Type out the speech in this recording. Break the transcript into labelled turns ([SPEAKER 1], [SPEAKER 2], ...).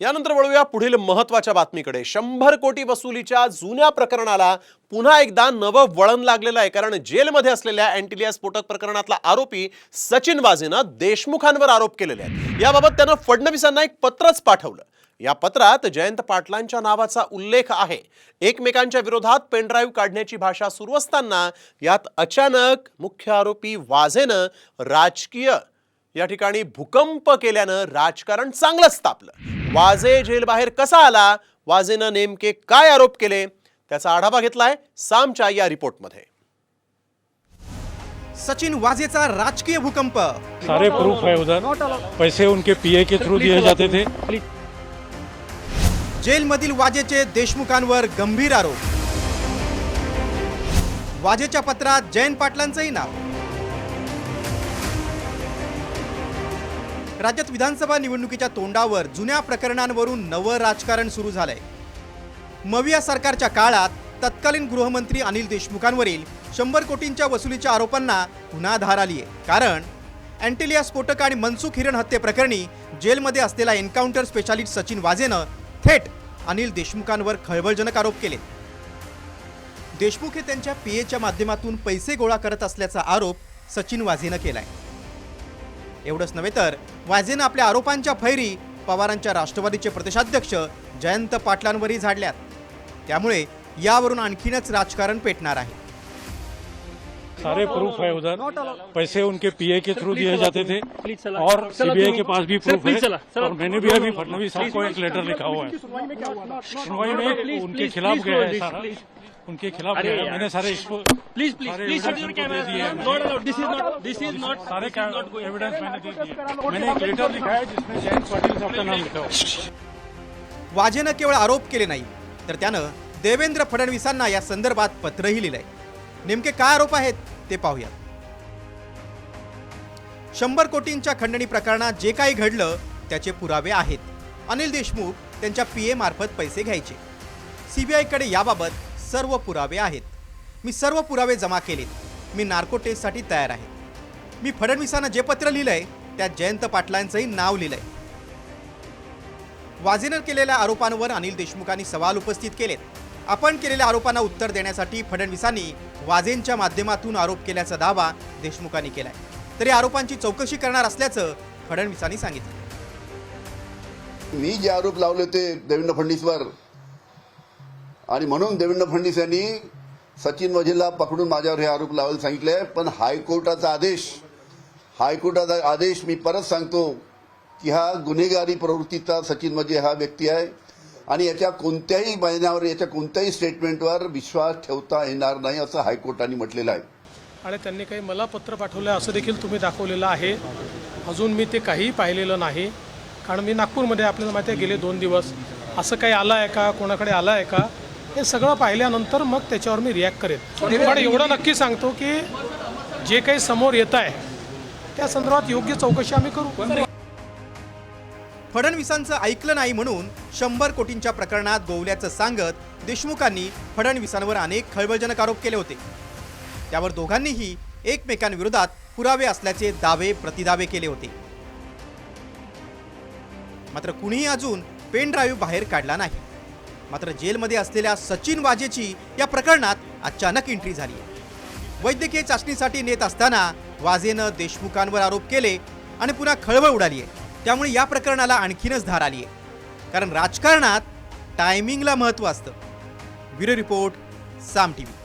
[SPEAKER 1] यानंतर वळूया पुढील महत्त्वाच्या बातमीकडे. शंभर कोटी वसुलीच्या जुन्या प्रकरणाला पुन्हा एकदा नवं वळण लागलेलं आहे. कारण जेलमध्ये असलेल्या अँटिलिया स्फोटक प्रकरणातला आरोपी सचिन वाझेनं देशमुखांवर आरोप केलेले आहेत. याबाबत त्यानं फडणवीसांना एक पत्रच पाठवलं. या पत्रात जयंत पाटलांच्या नावाचा उल्लेख आहे. एकमेकांच्या विरोधात पेनड्राईव्ह काढण्याची भाषा सुरू असताना यात अचानक मुख्य आरोपी वाझेनं राजकीय या ठिकाणी भूकंप केल्यानं राजकारण चांगलंच तापलं. वाझे जेलबाहेर कसा आला? वाझेनं नेमके काय आरोप केले? त्याचा आढावा घेतलाय सामच्या या रिपोर्टमध्ये.
[SPEAKER 2] सचिन वाजेचा राजकीय भूकंप.
[SPEAKER 3] सारे प्रूफ है उधर। पैसे उनके पीए के थ्रू दिए जाते थे।
[SPEAKER 2] जेलमधील वाजेचे देशमुखांवर गंभीर आरोप. वाजेच्या पत्रात जयंत पाटलांचंही नाव. राज्यात विधानसभा निवडणुकीच्या तोंडावर जुन्या प्रकरणांवरून नवं राजकारण सुरू झालंय. मविया सरकारच्या काळात तत्कालीन गृहमंत्री अनिल देशमुखांवरील शंभर कोटींच्या वसुलीच्या आरोपांना पुन्हा धार आली आहे कारण अँटेलिया स्फोटक आणि मनसुख हिरण हत्येप्रकरणी जेलमध्ये असलेला एन्काउंटर स्पेशालिस्ट सचिन वाझेनं थेट अनिल देशमुखांवर खळबळजनक आरोप केले. देशमुख हे त्यांच्या पीएच्या माध्यमातून पैसे गोळा करत असल्याचा आरोप सचिन वाझेनं केलाय. एवढंच नव्हे तर वाझेनं आपल्या आरोपांच्या फैरी पवारांच्या राष्ट्रवादीचे प्रदेशाध्यक्ष जयंत पाटलांवरही झाडल्यात. त्यामुळे यावरून आणखीनच राजकारण पेटणार आहे.
[SPEAKER 3] सारे प्रूफ है उधर। पैसे उनके पीए के थ्रू दिए जाते थे और सीबीआई के पास भी प्रूफ है। और मैंने भी अभी फडणवीस साहब को एक लेटर लिखा हुआ है। सुनवाई में उनके खिलाफ गया है सारा। उनके खिलाफ गया मैंने सारे इसको
[SPEAKER 4] Please, please,
[SPEAKER 3] सारे. एविडेंस मैंने दे दिए। मैंने एक लेटर लिखा है जिसमें जयंत पाटिल साहब का नाम लिखा हुआ है।
[SPEAKER 2] वाझेनं केवळ आरोप केले नाही तर त्यानं देवेंद्र फडणवीसांना या संदर्भात पत्रही लिहिलंय. नेमके काय आरोप आहेत ते पाहूया शंभर कोटींच्या खंडणी प्रकरणात जे काही घडलं त्याचे पुरावे आहेत. अनिल देशमुख त्यांच्या पी मार्फत पैसे घ्यायचे. सीबीआयकडे याबाबत सर्व पुरावे आहेत. मी सर्व पुरावे जमा केलेत. मी नार्को टेस्टसाठी तयार आहे. मी फडणवीसांना जे पत्र लिहिलंय त्यात जयंत पाटलांचंही नाव लिहिलंय. वाझेनं केलेल्या आरोपांवर अनिल देशमुखांनी सवाल उपस्थित केलेत. आपण केलेल्या आरोपांना उत्तर देण्यासाठी फडणवीसांनी वाझेंच्या माध्यमातून आरोप केल्याचा दावा देशमुखांनी केलाय. तरी आरोपांची चौकशी करणार असल्याचं फडणवीसांनी सांगितलं.
[SPEAKER 5] मी जे आरोप लावले होते देवेंद्र फडणवीसवर आणि म्हणून देवेंद्र फडणवीस यांनी सचिन वझेला पकडून माझ्यावर हे आरोप लावायला सांगितले पण हायकोर्टाचा आदेश हायकोर्टाचा आदेश मी परत सांगतो की हा गुन्हेगारी प्रवृत्तीचा सचिन मजे हा व्यक्ती आहे. आणि याच्या कोणत्याही महिन्यावर याच्या कोणत्याही स्टेटमेंटवर विश्वास ठेवता येणार नाही असं हायकोर्टाने म्हटलेलं आहे.
[SPEAKER 6] आणि त्यांनी काही मला पत्र पाठवलं असं देखील तुम्ही दाखवलेलं आहे. अजून मी ते काहीही पाहिलेलं नाही. कारण मी नागपूरमध्ये आपल्याला माहिती आहे गेले दोन दिवस. असं काही आलं आहे का? कोणाकडे आलं आहे का? हे सगळं पाहिल्यानंतर मग त्याच्यावर मी रिॲक्ट करेन. पण एवढं नक्की सांगतो की जे काही समोर येत आहे त्या संदर्भात योग्य चौकशी आम्ही करू.
[SPEAKER 2] फडणवीसांचं ऐकलं नाही म्हणून शंभर कोटींच्या प्रकरणात गोवल्याचं सांगत देशमुखांनी फडणवीसांवर अनेक खळबळजनक आरोप केले होते. त्यावर दोघांनीही एकमेकांविरोधात पुरावे असल्याचे दावे प्रतिदावे केले होते. मात्र कुणीही अजून पेन ड्राईव्ह बाहेर काढला नाही. मात्र जेलमध्ये असलेल्या सचिन वाजेची या प्रकरणात अचानक एंट्री झाली. आहे वैद्यकीय चाचणीसाठी नेत असताना वाजेनं देशमुखांवर आरोप केले आणि पुन्हा खळबळ उडाली आहे त्यामुळे या प्रकरणाला आणखीनच धार आली आहे. कारण राजकारणात टायमिंगला महत्त्व असतं. Bureau report Saam T V